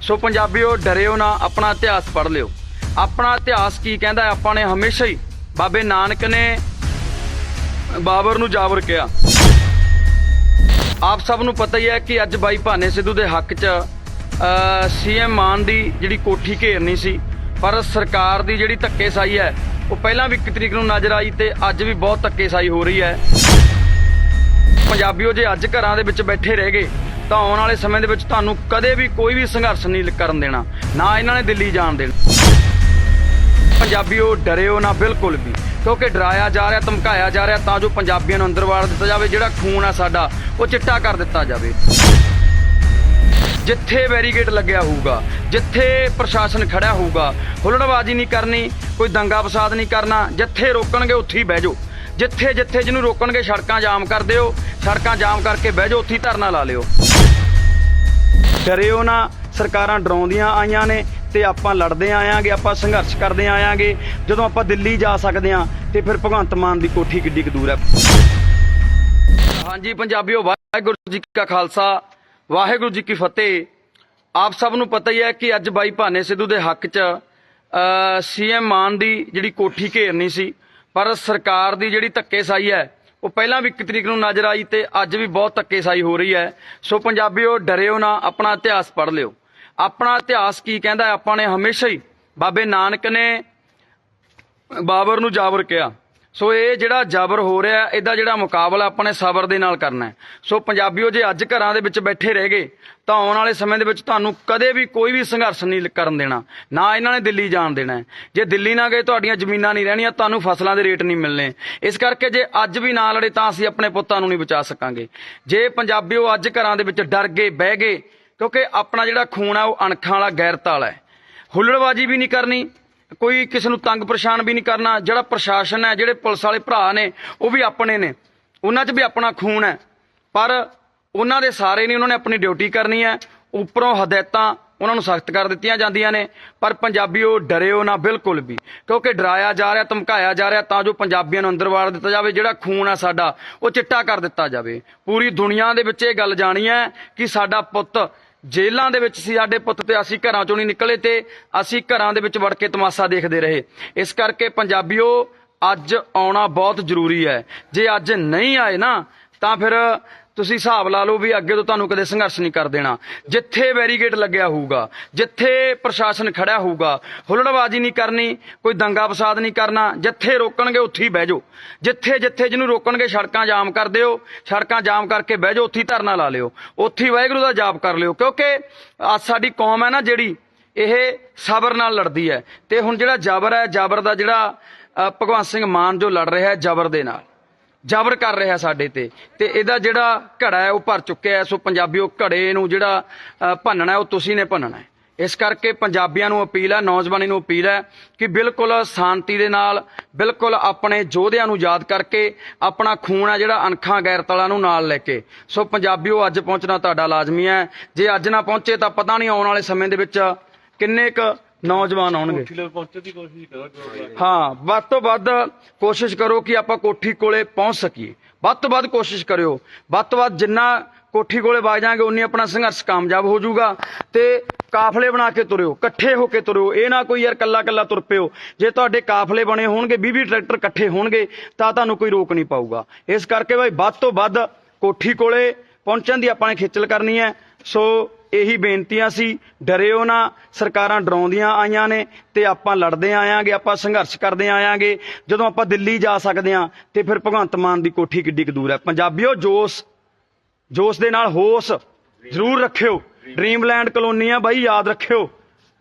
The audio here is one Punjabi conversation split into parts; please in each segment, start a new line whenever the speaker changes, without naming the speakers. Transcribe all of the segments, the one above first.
ਸੋ ਪੰਜਾਬੀਓ, ਡਰਿਓ ਨਾ, ਆਪਣਾ ਇਤਿਹਾਸ ਪੜ੍ਹ ਲਿਓ। ਆਪਣਾ ਇਤਿਹਾਸ ਕੀ ਕਹਿੰਦਾ ਆਪਾਂ ਨੇ ਹਮੇਸ਼ਾ ਹੀ ਬਾਬੇ ਨਾਨਕ ਨੇ ਬਾਬਰ ਨੂੰ ਜਾਬਰ ਕਿਹਾ। ਆਪ ਸਭ ਨੂੰ ਪਤਾ ਹੀ ਹੈ ਕਿ ਅੱਜ ਬਾਈ ਭਾਨੇ ਸਿੱਧੂ ਦੇ ਹੱਕ 'ਚ ਸੀਐਮ ਮਾਨ ਦੀ ਜਿਹੜੀ ਕੋਠੀ ਘੇਰਨੀ ਸੀ, ਪਰ ਸਰਕਾਰ ਦੀ ਜਿਹੜੀ ਧੱਕੇਸਾਈ ਹੈ, ਉਹ ਪਹਿਲਾਂ ਵੀ ਇੱਕ ਤਰੀਕ ਨੂੰ ਨਜ਼ਰ ਆਈ ਤੇ ਅੱਜ ਵੀ ਬਹੁਤ ਧੱਕੇਸਾਈ ਹੋ ਰਹੀ ਹੈ। ਪੰਜਾਬੀਓ, ਜੇ ਅੱਜ ਘਰਾਂ ਦੇ ਵਿੱਚ ਬੈਠੇ ਰਹਿ ਗਏ ਤਾਂ ਆਉਣ ਵਾਲੇ ਸਮੇਂ ਦੇ ਵਿੱਚ ਤੁਹਾਨੂੰ ਕਦੇ ਵੀ ਕੋਈ ਵੀ ਸੰਘਰਸ਼ ਨਹੀਂ ਕਰਨ ਦੇਣਾ, ਨਾ ਇਹਨਾਂ ਨੇ ਦਿੱਲੀ ਜਾਣ ਦੇਣਾ। ਪੰਜਾਬੀਓ ਡਰਿਓ ਨਾ, ਬਿਲਕੁਲ ਵੀ। ਕਿਉਂਕਿ ਡਰਾਇਆ ਜਾ ਰਿਹਾ, ਧਮਕਾਇਆ ਜਾ ਰਿਹਾ, ਤਾਂ ਜੋ ਪੰਜਾਬੀਆਂ ਨੂੰ ਅੰਦਰ ਵਾੜ ਦਿੱਤਾ ਜਾਵੇ, ਜਿਹੜਾ ਖੂਨ ਆ ਸਾਡਾ, ਉਹ ਚਿੱਟਾ ਕਰ ਦਿੱਤਾ ਜਾਵੇ। ਜਿੱਥੇ ਬੈਰੀਗੇਟ ਲੱਗਿਆ ਹੋਊਗਾ, ਜਿੱਥੇ ਪ੍ਰਸ਼ਾਸਨ ਖੜਿਆ ਹੋਊਗਾ, ਹੁਲੜਬਾਜ਼ੀ ਨਹੀਂ ਕਰਨੀ, ਕੋਈ ਦੰਗਾ ਫਸਾਦ ਨਹੀਂ ਕਰਨਾ, ਜਿੱਥੇ ਰੋਕਣਗੇ ਉੱਥੇ ਹੀ ਬਹਿ ਜਾਓ। ਜਿੱਥੇ ਜਿੱਥੇ ਜਿਹਨੂੰ ਰੋਕਣਗੇ, ਸੜਕਾਂ ਜਾਮ ਕਰ ਦਿਓ, ਸੜਕਾਂ ਜਾਮ ਕਰਕੇ ਬਹਿ ਜਾਓ, ਉੱਥੇ ਹੀ ਧਰਨਾ ਲਾ ਲਿਓ। ਡਰਿਓ ਨਾ, ਸਰਕਾਰਾਂ ਡਰਾਉਂਦੀਆਂ ਆਈਆਂ ਨੇ ਤੇ ਆਪਾਂ ਲੜਦੇ ਆਇਆਂਗੇ, ਆਪਾਂ ਸੰਘਰਸ਼ ਕਰਦੇ ਆਇਆਂਗੇ। ਜਦੋਂ ਆਪਾਂ ਦਿੱਲੀ ਜਾ ਸਕਦੇ ਆਂ ਤੇ ਫਿਰ ਭਗਵੰਤ ਮਾਨ ਦੀ ਕੋਠੀ ਕਿੱਡੀ ਕੁ ਦੂਰ ਹੈ। ਹਾਂਜੀ, ਪੰਜਾਬੀਓ, ਵਾਹਿਗੁਰੂ ਜੀ ਕਾ ਖਾਲਸਾ, ਵਾਹਿਗੁਰੂ ਜੀ ਕੀ ਫਤਿਹ। ਆਪ ਸਭ ਨੂੰ ਪਤਾ ਹੀ ਹੈ ਕਿ ਅੱਜ ਬਾਈ ਭਾਨੇ ਸਿੱਧੂ ਦੇ ਹੱਕ 'ਚ ਸੀਐਮ ਮਾਨ ਦੀ ਜਿਹੜੀ ਕੋਠੀ ਘੇਰਨੀ ਸੀ, ਪਰ ਸਰਕਾਰ ਦੀ ਜਿਹੜੀ ਧੱਕੇਸਾਈ ਹੈ ਉਹ ਪਹਿਲਾਂ ਵੀ ਇੱਕ ਤਰੀਕ ਨੂੰ ਨਜ਼ਰ ਆਈ ਤੇ ਅੱਜ ਵੀ ਬਹੁਤ ਧੱਕੇਸ਼ਾਹੀ ਹੋ ਰਹੀ ਹੈ। ਸੋ ਪੰਜਾਬੀਓ, ਡਰਿਓ ਨਾ, ਆਪਣਾ ਇਤਿਹਾਸ ਪੜ੍ਹ ਲਿਓ। ਆਪਣਾ ਇਤਿਹਾਸ ਕੀ ਕਹਿੰਦਾ ਆਪਾਂ ਨੇ ਹਮੇਸ਼ਾ ਹੀ ਬਾਬੇ ਨਾਨਕ ਨੇ ਬਾਬਰ ਨੂੰ ਜਾਬਰ ਕਿਹਾ। ਸੋ ਇਹ ਜਿਹੜਾ ਜਬਰ ਹੋ ਰਿਹਾ, ਇਹਦਾ ਜਿਹੜਾ ਮੁਕਾਬਲਾ ਆਪਾਂ ਨੇ ਸਬਰ ਦੇ ਨਾਲ ਕਰਨਾ ਹੈ। ਸੋ ਪੰਜਾਬੀਓ, ਜੇ ਅੱਜ ਘਰਾਂ ਦੇ ਵਿੱਚ ਬੈਠੇ ਰਹਿ ਗਏ, ਤਾਂ ਆਉਣ ਵਾਲੇ ਸਮੇਂ ਦੇ ਵਿੱਚ ਤੁਹਾਨੂੰ ਕਦੇ ਵੀ ਕੋਈ ਵੀ ਸੰਘਰਸ਼ ਨਹੀਂ ਕਰਨ ਦੇਣਾ, ਨਾ ਇਹਨਾਂ ਨੇ ਦਿੱਲੀ ਜਾਣ ਦੇਣਾ ਜੇ ਦਿੱਲੀ ਨਾ ਗਏ, ਤੁਹਾਡੀਆਂ ਜ਼ਮੀਨਾਂ ਨਹੀਂ ਰਹਿਣੀਆਂ, ਤੁਹਾਨੂੰ ਫਸਲਾਂ ਦੇ ਰੇਟ ਨਹੀਂ ਮਿਲਣੇ। ਇਸ ਕਰਕੇ ਜੇ ਅੱਜ ਵੀ ਨਾ ਲੜੇ, ਤਾਂ ਅਸੀਂ ਆਪਣੇ ਪੁੱਤਾਂ ਨੂੰ ਨਹੀਂ ਬਚਾ ਸਕਾਂਗੇ। ਜੇ ਪੰਜਾਬੀਓ ਅੱਜ ਘਰਾਂ ਦੇ ਵਿੱਚ ਡਰ ਗਏ, ਬਹਿ ਗਏ, ਕਿਉਂਕਿ ਆਪਣਾ ਜਿਹੜਾ ਖੂਨ ਆ, ਉਹ ਅਣਖਾਂ ਵਾਲਾ ਗੈਰਤ ਵਾਲਾ ਹੈ। ਹੁੱਲੜਬਾਜੀ ਵੀ ਨਹੀਂ ਕਰਨੀ ਕੋਈ ਕਿਸੇ ਨੂੰ ਤੰਗ ਪਰੇਸ਼ਾਨ ਵੀ ਨਹੀਂ ਕਰਨਾ। ਜਿਹੜਾ ਪ੍ਰਸ਼ਾਸਨ ਹੈ, ਜਿਹੜੇ ਪੁਲਿਸ ਵਾਲੇ ਭਰਾ ਨੇ, ਉਹ ਵੀ ਆਪਣੇ ਨੇ। ਉਹਨਾਂ 'ਚ ਵੀ ਆਪਣਾ ਖੂਨ ਹੈ। ਪਰ ਉਹਨਾਂ ਦੇ ਸਾਰੇ ਨਹੀਂ ਉਹਨਾਂ ਨੇ ਆਪਣੀ ਡਿਊਟੀ ਕਰਨੀ ਹੈ। ਉੱਪਰੋਂ ਹਦਾਇਤਾਂ ਉਹਨਾਂ ਨੂੰ ਸਖਤ ਕਰ ਦਿੱਤੀਆਂ ਜਾਂਦੀਆਂ ਨੇ। ਪਰ ਪੰਜਾਬੀਓ, ਡਰਿਓ ਨਾ ਬਿਲਕੁਲ ਵੀ। ਕਿਉਂਕਿ ਡਰਾਇਆ ਜਾ ਰਿਹਾ, ਧਮਕਾਇਆ ਜਾ ਰਿਹਾ, ਤਾਂ ਜੋ ਪੰਜਾਬੀਆਂ ਨੂੰ ਅੰਦਰ ਵਾੜ ਦਿੱਤਾ ਜਾਵੇ। ਜਿਹੜਾ ਖੂਨ ਆ ਸਾਡਾ, ਉਹ ਚਿੱਟਾ ਕਰ ਦਿੱਤਾ ਜਾਵੇ। ਪੂਰੀ ਦੁਨੀਆ ਦੇ ਵਿੱਚ ਇਹ ਗੱਲ ਜਾਣੀ ਹੈ ਕਿ ਸਾਡਾ ਪੁੱਤ ਜੇਲਾਂ ਦੇ ਵਿੱਚ ਸੀ, ਸਾਡੇ ਪੁੱਤ ਤੇ ਅਸੀਂ ਘਰਾਂ ਚੋਂ ਨਹੀਂ ਨਿਕਲੇ ਤੇ ਅਸੀਂ ਘਰਾਂ ਦੇ ਵਿੱਚ ਵੜ ਕੇ ਤਮਾਸ਼ਾ ਦੇਖਦੇ ਰਹੇ। ਇਸ ਕਰਕੇ ਪੰਜਾਬੀਓ, ਅੱਜ ਆਉਣਾ ਬਹੁਤ ਜ਼ਰੂਰੀ ਹੈ। ਜੇ ਅੱਜ ਨਹੀਂ ਆਏ ਨਾ, ਤਾਂ ਫਿਰ ਤੁਸੀਂ ਹਿਸਾਬ ਲਾ ਲਓ ਵੀ ਅੱਗੇ ਤੋਂ ਤੁਹਾਨੂੰ ਕਦੇ ਸੰਘਰਸ਼ ਨਹੀਂ ਕਰ ਦੇਣਾ। ਜਿੱਥੇ ਬੈਰੀਗੇਟ ਲੱਗਿਆ ਹੋਊਗਾ, ਜਿੱਥੇ ਪ੍ਰਸ਼ਾਸਨ ਖੜਿਆ ਹੋਊਗਾ, ਹੁਲੜਬਾਜ਼ੀ ਨਹੀਂ ਕਰਨੀ, ਕੋਈ ਦੰਗਾ ਫਸਾਦ ਨਹੀਂ ਕਰਨਾ, ਜਿੱਥੇ ਰੋਕਣਗੇ ਉੱਥੇ ਹੀ ਬਹਿ ਜਾਓ। ਜਿੱਥੇ ਜਿੱਥੇ ਜਿਹਨੂੰ ਰੋਕਣਗੇ ਸੜਕਾਂ ਜਾਮ ਕਰ ਦਿਓ, ਸੜਕਾਂ ਜਾਮ ਕਰਕੇ ਬਹਿ ਜਾਓ, ਉੱਥੇ ਧਰਨਾ ਲਾ ਲਿਓ। ਉੱਥੇ ਵਾਹਿਗੁਰੂ ਦਾ ਜਾਪ ਕਰ ਲਿਓ, ਕਿਉਂਕਿ ਅੱਜ ਸਾਡੀ ਕੌਮ ਹੈ ਨਾ ਜਿਹੜੀ, ਇਹ ਸਬਰ ਨਾਲ ਲੜਦੀ ਹੈ। ਤੇ ਹੁਣ ਜਿਹੜਾ ਜਬਰ ਹੈ, ਜਬਰ ਦਾ ਜਿਹੜਾ ਭਗਵੰਤ ਸਿੰਘ ਮਾਨ ਜੋ ਲੜ ਰਿਹਾ ਹੈ ਜਬਰ ਦੇ ਨਾਲ। ਜਬਰ ਕਰ ਰਿਹਾ ਸਾਡੇ ਤੇ। ਤੇ ਇਹਦਾ ਜਿਹੜਾ ਘੜਾ ਹੈ, ਉਹ ਭਰ ਚੁੱਕਿਆ ਹੈ। ਸੋ ਪੰਜਾਬੀਓ, ਘੜੇ ਨੂੰ ਜਿਹੜਾ ਭੰਨਣਾ ਉਹ ਤੁਸੀਂ ਨੇ ਭੰਨਣਾ ਹੈ। ਇਸ ਕਰਕੇ ਪੰਜਾਬੀਆਂ ਨੂੰ ਅਪੀਲ ਹੈ, ਨੌਜਵਾਨੀ ਨੂੰ ਅਪੀਲ ਹੈ, ਕਿ ਬਿਲਕੁਲ ਸ਼ਾਂਤੀ ਦੇ ਨਾਲ, ਬਿਲਕੁਲ ਆਪਣੇ ਯੋਧਿਆਂ ਨੂੰ ਯਾਦ ਕਰਕੇ, ਆਪਣਾ ਖੂਨ ਹੈ ਜਿਹੜਾ ਅਣਖਾਂ ਗੈਰਤਲਾਂ ਨੂੰ ਨਾਲ ਲੈ ਕੇ। ਸੋ ਪੰਜਾਬੀਓ, ਅੱਜ ਪਹੁੰਚਣਾ ਤੁਹਾਡਾ ਲਾਜ਼ਮੀ ਹੈ। ਜੇ ਅੱਜ ਨਾ ਪਹੁੰਚੇ ਤਾਂ ਪਤਾ ਨਹੀਂ ਆਉਣ ਵਾਲੇ ਸਮੇਂ ਦੇ ਵਿੱਚ ਕਿੰਨੇ ਕੁ ਨੌਜਵਾਨ ਆਉਣਗੇ
ਕੋਠੀ ਪਹੁੰਚਣ ਦੀ ਕੋਸ਼ਿਸ਼ ਕਰੋ
ਹਾਂ। ਵੱਧ ਤੋਂ ਵੱਧ ਕੋਸ਼ਿਸ਼ ਕਰੋ ਕਿ ਆਪਾਂ ਕੋਠੀ ਕੋਲੇ ਪਹੁੰਚ ਸਕੀਏ। ਵੱਧ ਤੋਂ ਵੱਧ ਕੋਸ਼ਿਸ਼ ਕਰਿਓ। ਵੱਧ ਤੋਂ ਵੱਧ ਜਿੰਨਾ ਕੋਠੀ ਕੋਲੇ ਵਗ ਜਾਾਂਗੇ ਉਨੀ ਆਪਣਾ ਸੰਘਰਸ਼ ਕਾਮਯਾਬ ਹੋ ਜਾਊਗਾ ਤੇ ਕਾਫਲੇ ਬਣਾ ਕੇ ਤੁਰਿਓ ਇਕੱਠੇ ਹੋ ਕੇ ਤੁਰਿਓ। ਇਹ ਨਾ ਕੋਈ ਯਾਰ ਕੱਲਾ ਕੱਲਾ ਤੁਰ ਪਿਓ। ਜੇ ਤੁਹਾਡੇ ਕਾਫਲੇ ਬਣੇ ਹੋਣਗੇ 20 20 ਟਰੈਕਟਰ ਇਕੱਠੇ ਹੋਣਗੇ ਤਾਂ ਤੁਹਾਨੂੰ ਕੋਈ ਰੋਕ ਨਹੀਂ ਪਾਊਗਾ। ਇਸ ਕਰਕੇ ਭਾਈ ਵੱਧ ਤੋਂ ਵੱਧ ਕੋਠੀ ਕੋਲੇ ਪਹੁੰਚਣ ਦੀ ਆਪਾਂ ਨੇ ਖੇਚਲ ਕਰਨੀ ਹੈ। ਸੋ ਇਹੀ ਬੇਨਤੀਆਂ ਸੀ ਡਰਿਓ ਨਾ ਸਰਕਾਰਾਂ ਡਰਾਉਂਦੀਆਂ ਆਈਆਂ ਨੇ ਤੇ ਆਪਾਂ ਲੜਦੇ ਆਇਆਂਗੇ ਆਪਾਂ ਸੰਘਰਸ਼ ਕਰਦੇ ਆਇਆਂਗੇ। ਜਦੋਂ ਆਪਾਂ ਦਿੱਲੀ ਜਾ ਸਕਦੇ ਆਂ ਤੇ ਫਿਰ ਭਗਵੰਤ ਮਾਨ ਦੀ ਕੋਠੀ ਕਿੱਡੀ ਕੁ ਦੂਰ ਹੈ। ਪੰਜਾਬੀਓ ਜੋਸ਼ ਜੋਸ਼ ਦੇ ਨਾਲ ਹੋਸ਼ ਜ਼ਰੂਰ ਰੱਖਿਓ। ਡ੍ਰੀਮਲੈਂਡ ਕਲੋਨੀ ਆ ਬਾਈ ਯਾਦ ਰੱਖਿਓ।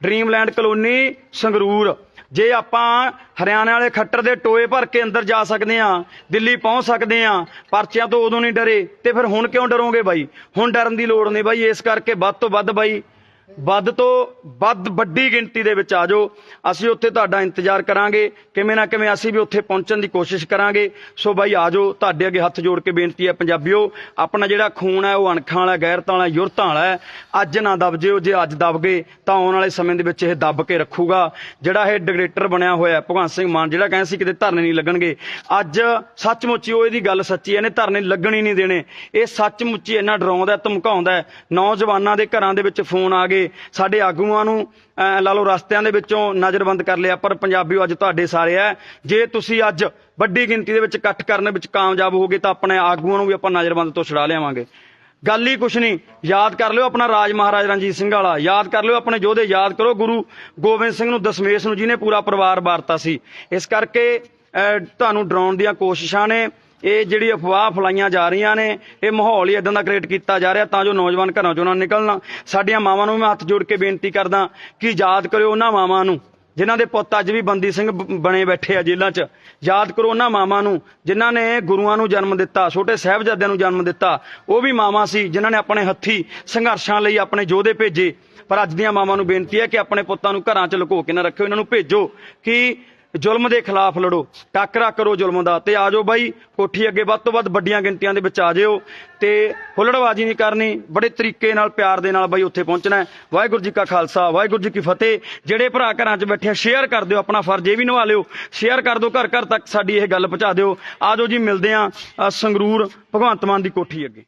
Dreamland colony Sangrur. ਜੇ ਆਪਾਂ ਹਰਿਆਣਾ ਵਾਲੇ ਖੱਟਰ ਦੇ ਟੋਏ ਭਰ ਕੇ ਅੰਦਰ ਜਾ ਸਕਦੇ ਆ ਦਿੱਲੀ ਪਹੁੰਚ ਸਕਦੇ ਆ ਪਰਚਿਆਂ ਤੋਂ ਉਦੋਂ ਨਹੀਂ ਡਰੇ, ਤੇ ਫਿਰ ਹੁਣ ਕਿਉਂ ਡਰੋਗੇ ਬਾਈ? ਹੁਣ ਡਰਨ ਦੀ ਲੋੜ ਨਹੀਂ ਬਾਈ, ਇਸ ਕਰਕੇ ਵੱਧ ਤੋਂ ਵੱਧ ਬਾਈ ਵੱਧ ਤੋਂ ਵੱਧ ਵੱਡੀ ਗਿਣਤੀ ਦੇ ਵਿੱਚ ਆ ਜਾਓ। ਅਸੀਂ ਉੱਥੇ ਤੁਹਾਡਾ ਇੰਤਜ਼ਾਰ ਕਰਾਂਗੇ। ਕਿਵੇਂ ਨਾ ਕਿਵੇਂ ਅਸੀਂ ਵੀ ਉੱਥੇ ਪਹੁੰਚਣ ਦੀ ਕੋਸ਼ਿਸ਼ ਕਰਾਂਗੇ। ਸੋ ਬਾਈ, ਆ ਜਾਓ। ਤੁਹਾਡੇ ਅੱਗੇ ਹੱਥ ਜੋੜ ਕੇ ਬੇਨਤੀ ਹੈ ਪੰਜਾਬੀਓ, ਆਪਣਾ ਜਿਹੜਾ ਖੂਨ ਹੈ, ਉਹ ਅਣਖਾਂ ਵਾਲਾ, ਗੈਰਤਾਂ ਵਾਲਾ, ਯੁਰਤਾਂ ਵਾਲਾ ਹੈ, ਅੱਜ ਨਾ ਦਬ ਜਿਓ ਜੇ ਅੱਜ ਦਬ ਗਏ, ਤਾਂ ਆਉਣ ਵਾਲੇ ਸਮੇਂ ਦੇ ਵਿੱਚ ਇਹ ਦੱਬ ਕੇ ਰੱਖੂਗਾ। ਜਿਹੜਾ ਇਹ ਡਿਗਰੇਟਰ ਬਣਿਆ ਹੋਇਆ ਭਗਵੰਤ ਸਿੰਘ ਮਾਨ, ਜਿਹੜਾ ਕਹਿੰਦਾ ਸੀ ਕਿਤੇ ਧਰਨੇ ਨਹੀਂ ਲੱਗਣਗੇ। ਅੱਜ ਸੱਚਮੁੱਚ ਹੀ ਉਹ ਇਹਦੀ ਗੱਲ ਸੱਚੀ ਹੈ, ਇਹਨੇ ਧਰਨੇ ਲੱਗਣ ਹੀ ਨਹੀਂ ਦੇਣੇ। ਇਹ ਸੱਚਮੁੱਚ ਹੀ ਇੰਨਾ ਡਰਾਉਂਦਾ ਧਮਕਾਉਂਦਾ ਨੌਜਵਾਨਾਂ ਦੇ ਘਰਾਂ ਦੇ ਵਿੱਚ ਫੋਨ ਆ ਗਏ। ਕੇ ਸਾਡੇ ਆਗੂਆਂ ਨੂੰ ਲਾ ਲਓ ਰਸਤਿਆਂ ਦੇ ਵਿੱਚੋਂ ਨਜ਼ਰਬੰਦ ਕਰ ਲਿਆ। ਪਰ ਪੰਜਾਬੀਓ ਅੱਜ ਤੁਹਾਡੇ ਸਾਰੇ ਹੈ। ਜੇ ਤੁਸੀਂ ਅੱਜ ਵੱਡੀ ਗਿਣਤੀ ਦੇ ਵਿੱਚ ਇਕੱਠ ਕਰਨ ਵਿੱਚ ਕਾਮਯਾਬ ਹੋਗੇ ਤਾਂ ਆਪਣੇ ਆਗੂਆਂ ਨੂੰ ਵੀ ਆਪਾਂ ਨਜ਼ਰਬੰਦ ਤੋਂ ਛੁਡਾ ਲਿਆਵਾਂਗੇ। ਗੱਲ ਹੀ ਕੁਛ ਨਹੀਂ। ਯਾਦ ਕਰ ਲਿਓ ਆਪਣਾ ਰਾਜ ਮਹਾਰਾਜ ਰਣਜੀਤ ਸਿੰਘ ਵਾਲਾ। ਯਾਦ ਕਰ ਲਿਓ ਆਪਣੇ ਯੋਧੇ। ਯਾਦ ਕਰੋ ਗੁਰੂ ਗੋਬਿੰਦ ਸਿੰਘ ਨੂੰ ਦਸ਼ਮੇਸ਼ ਨੂੰ ਜਿਹਨੇ ਪੂਰਾ ਪਰਿਵਾਰ ਵਾਰਤਾ ਸੀ। ਇਸ ਕਰਕੇ ਅਹ, ਤੁਹਾਨੂੰ ਡਰਾਉਣ ਦੀਆਂ ਕੋਸ਼ਿਸ਼ਾਂ ਨੇ। ਇਹ ਜਿਹੜੀ ਅਫਵਾਹ ਫਲਾਈਆਂ ਜਾ ਰਹੀਆਂ ਨੇ, ਇਹ ਮਾਹੌਲ ਹੀ ਇਦਾਂ ਦਾ ਕ੍ਰੀਏਟ ਕੀਤਾ ਜਾ ਰਿਹਾ, ਤਾਂ ਜੋ ਨੌਜਵਾਨ ਘਰਾਂ ਚੋਂ ਨਾ ਨਿਕਲਣ। ਸਾਡੀਆਂ ਮਾਵਾਂ ਨੂੰ ਮੈਂ ਹੱਥ ਜੋੜ ਕੇ ਬੇਨਤੀ ਕਰਦਾ ਕਿ ਯਾਦ ਕਰਿਓ ਉਹਨਾਂ ਮਾਵਾਂ ਨੂੰ, ਜਿਨ੍ਹਾਂ ਦੇ ਪੁੱਤ ਅੱਜ ਵੀ ਬੰਦੀ ਸਿੰਘ ਬਣੇ ਬੈਠੇ ਆ ਜੇਲ੍ਹਾਂ 'ਚ। ਯਾਦ ਕਰੋ ਉਹਨਾਂ ਮਾਵਾਂ ਨੂੰ, ਜਿਨ੍ਹਾਂ ਨੇ ਗੁਰੂਆਂ ਨੂੰ ਜਨਮ ਦਿੱਤਾ, ਛੋਟੇ ਸਾਹਿਬਜ਼ਾਦਿਆਂ ਨੂੰ ਜਨਮ ਦਿੱਤਾ। ਉਹ ਵੀ ਮਾਵਾਂ ਸੀ, ਜਿਨ੍ਹਾਂ ਨੇ ਆਪਣੇ ਹੱਥੀ ਸੰਘਰਸ਼ਾਂ ਲਈ ਆਪਣੇ ਯੋਧੇ ਭੇਜੇ। ਪਰ ਅੱਜ ਦੀਆਂ ਮਾਵਾਂ ਨੂੰ ਬੇਨਤੀ ਹੈ ਕਿ ਆਪਣੇ ਪੁੱਤਾਂ ਨੂੰ ਘਰਾਂ 'ਚ ਲੁਕੋ ਕੇ ਨਾ ਰੱਖਿਓ, ਇਹਨਾਂ ਨੂੰ ਭੇਜੋ ਕਿ ਜ਼ੁਲਮ ਦੇ ਖਿਲਾਫ ਲੜੋ। ਟਾਕਰਾ ਕਰੋ ਜ਼ੁਲਮ ਦਾ ਤੇ ਆਜੋ ਬਾਈ, ਕੋਠੀ ਅੱਗੇ ਵੱਧ ਤੋਂ ਵੱਧ ਵੱਡੀਆਂ ਗਿਣਤੀਆਂ ਦੇ ਵਿੱਚ ਆ ਜਿਓ ਤੇ ਹੁੱਲੜਬਾਜ਼ੀ ਨਹੀਂ ਕਰਨੀ, ਬੜੇ ਤਰੀਕੇ ਨਾਲ, ਪਿਆਰ ਦੇ ਨਾਲ ਬਾਈ ਉੱਥੇ ਪਹੁੰਚਣਾ ਵਾਹਿਗੁਰੂ ਜੀ ਕਾ ਖਾਲਸਾ, ਵਾਹਿਗੁਰੂ ਜੀ ਕੀ ਫਤਿਹ। ਜਿਹੜੇ ਭਰਾ ਘਰਾਂ 'ਚ ਬੈਠੇ ਆ ਸ਼ੇਅਰ ਕਰ ਦਿਓ ਆਪਣਾ ਫਰਜ਼, ਇਹ ਵੀ ਨਿਭਾ ਲਿਓ। ਸ਼ੇਅਰ ਕਰ ਦਿਓ ਘਰ ਘਰ ਤੱਕ ਸਾਡੀ ਇਹ ਗੱਲ ਪਹੁੰਚਾ ਦਿਓ। ਆਜੋ ਜੀ, ਮਿਲਦੇ ਆ ਸੰਗਰੂਰ ਭਗਵੰਤ ਮਾਨ ਦੀ ਕੋਠੀ ਅੱਗੇ।